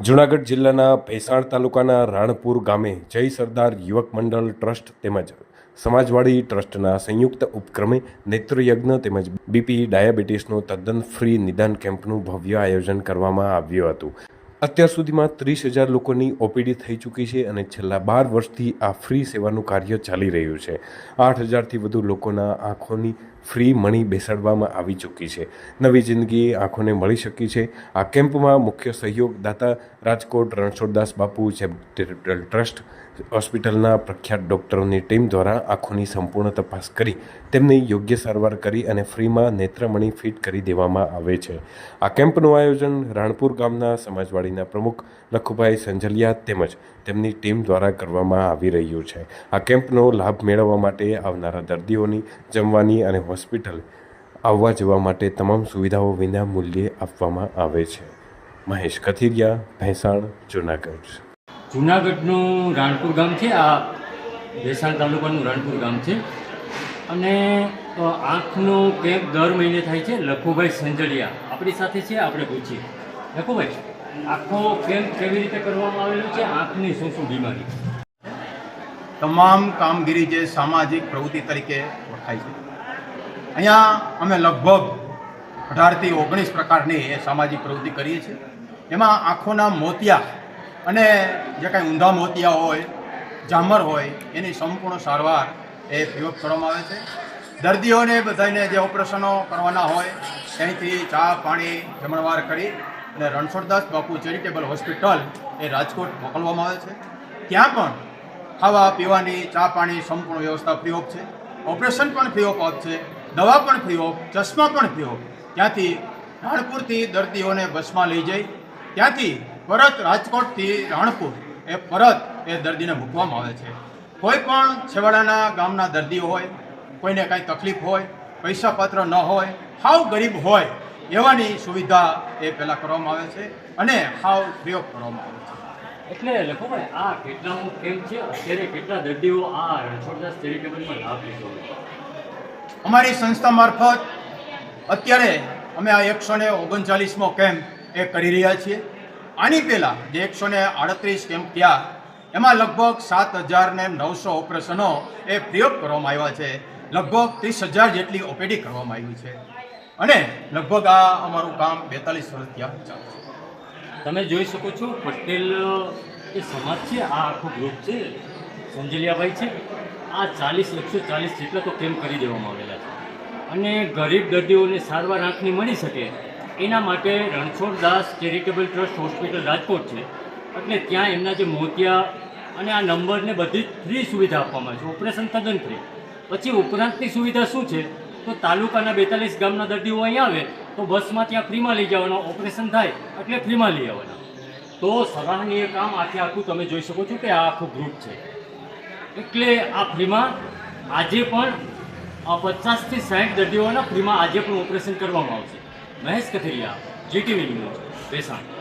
જૂનાગઢ જિલ્લાના ભેસાણ તાલુકાના રાણપુર ગામે જય સરદાર યુવક મંડળ ટ્રસ્ટ તેમજ સમાજવાડી ટ્રસ્ટના સંયુક્ત ઉપક્રમે નેત્રયજ્ઞ તેમજ બીપી ડાયાબિટીસનું તદ્દન ફ્રી નિદાન કેમ્પનું ભવ્ય આયોજન કરવામાં આવ્યું હતું. અત્યાર સુધીમાં ત્રીસ હજાર લોકોની ઓપીડી થઈ ચૂકી છે અને છેલ્લા બાર વર્ષથી આ ફ્રી સેવાનું કાર્ય ચાલી રહ્યું છે. આઠ હજારથી વધુ લોકોના આંખોની ફ્રી મણી બેસાડવામાં આવી ચૂકી છે. નવી જિંદગી આંખોને મળી શકી છે. આ કેમ્પમાં મુખ્ય સહયોગદાતા રાજકોટ રણછોડદાસ બાપુ, ચેરિટેબલ ટ્રસ્ટ, હોસ્પિટલના પ્રખ્યાત ડૉક્ટરોની ટીમ દ્વારા આંખોની સંપૂર્ણ તપાસ કરી, તેમની યોગ્ય સારવાર કરી અને ફ્રીમાં નેત્રમણી ફિટ કરી દેવામાં આવે છે. આ કેમ્પનું આયોજન રાણપુર ગામના સમાજવાડીના પ્રમુખ લખુભાઈ સંજલિયા તેમજ તેમની ટીમ દ્વારા કરવામાં આવી રહ્યું છે. આ કેમ્પનો લાભ મેળવવા માટે આવનારા દર્દીઓની જમવાની અને હોસ્પિટલ આવવા જવા માટે તમામ સુવિધાઓ વિના મૂલ્યે આપવામાં આવે છે. મહેશ કથિરિયા ભેંસાણ જુનાગઢ. જુનાગઢનું રાણપુર ગામ છે આ ભેસાણ તાલુકાનું રાણપુર ગામ છે. અને આંખનો કેમ્પ દર મહિને થાય છે લખુભાઈ સંજળિયા આપણી સાથે છે આપણે પૂછીએ. લખુભાઈ આખો કેમ્પ કેવી રીતે કરવામાં આવેલો છે? આંખની શું શું બીમારી? તમામ કામગીરી જે સામાજિક પ્રવૃત્તિ તરીકે ઓળખાય છે. અહીંયા અમે લગભગ અઢારથી ઓગણીસ પ્રકારની એ સામાજિક પ્રવૃત્તિ કરીએ છીએ. એમાં આંખોના મોતિયા અને જે કાંઈ ઊંધા મોતિયા હોય ઝામર હોય, એની સંપૂર્ણ સારવાર એ પ્રયોગ કરવામાં આવે છે. દર્દીઓને બધાને જે ઓપરેશનો કરવાના હોય, ત્યાંથી ચા, પાણી, જમણવાર કરી અને રણછોડદાસ બાપુ ચેરિટેબલ હોસ્પિટલ એ રાજકોટ મોકલવામાં આવે છે. ત્યાં પણ ખાવા, પીવાની, ચા, પાણી સંપૂર્ણ વ્યવસ્થા ફ્રી ઓફ છે. ઓપરેશન પણ ફ્રી ઓફ છે. દવા પણ ફ્રી ચશ્મા પણ ફ્રી ત્યાંથી રાણપુરથી દર્દીઓને બસમાં લઈ જઈ. ત્યાંથી પરત રાજકોટથી રાણપુર. એ પરત એ દર્દીને મૂકવામાં આવે છે. કોઈ પણ છેવાડાના ગામના દર્દીઓ હોય, કોઈને કાંઈ તકલીફ હોય, પૈસા પાત્ર ન હોય, હાવ ગરીબ હોય, એવાની સુવિધા એ પહેલાં કરવામાં આવે છે અને હાવ પ્રયોગ કરવામાં આવે છે. એટલે લખુભાઈ, આ કેટલામો કેમ છે? અત્યારે કેટલા દર્દીઓ આ રણછોડદાસ ચેરિટેબલમાં લાભ લીધો અમારી સંસ્થા મારફત અત્યારે અમે આ એકસો ને ઓગણચાલીસમો કેમ્પ એ કરી રહ્યા છીએ. આની પહેલાં જે એકસો ને આડત્રીસ કેમ્પ થયા, એમાં લગભગ સાત હજાર ને નવસો ઓપરેશનો એ પ્રયોગ કરવામાં આવ્યા છે. લગભગ ત્રીસ હજાર જેટલી ઓપીડી કરવામાં આવી છે. અને લગભગ આ અમારું કામ બેતાલીસ વર્ષ થયા ચાલે છે. તમે જોઈ શકો છો, પટેલ એ સમાજ છે, આ આખું ગ્રુપ છે. સંજલિયાભાઈ છે. આ ચાલીસ, એકસો ચાલીસ જેટલા તો કેમ્પ કરી દેવામાં આવેલા અને ગરીબ દર્દીઓને સારવાર આંખની મળી શકે, એના માટે Ranchhoddas charitable trust hospital Rajkot છે. એટલે ત્યાં એમના જે મોતિયા અને આ નંબરને બધી ફ્રી સુવિધા આપવામાં આવે છે. ઓપરેશન તદ્દન ફ્રી. પછી ઉપરાંતની સુવિધા શું છે? તો તાલુકાના બેતાલીસ ગામના દર્દીઓ અહીં આવે, તો બસમાં ત્યાં ફ્રીમાં લઈ જવાના ઓપરેશન થાય, એટલે ફ્રીમાં લઈ આવવાના. તો સરાહનીય કામ આખે આખું તમે જોઈ શકો છો કે આ આખું ગ્રુપ છે. એટલે આ ફ્રીમાં આજે પણ પચાસથી સાઠ દર્દીઓના ફ્રીમાં આજે પણ ઓપરેશન કરવામાં આવશે. Mahesh Kathiriya GTV news Bhesan.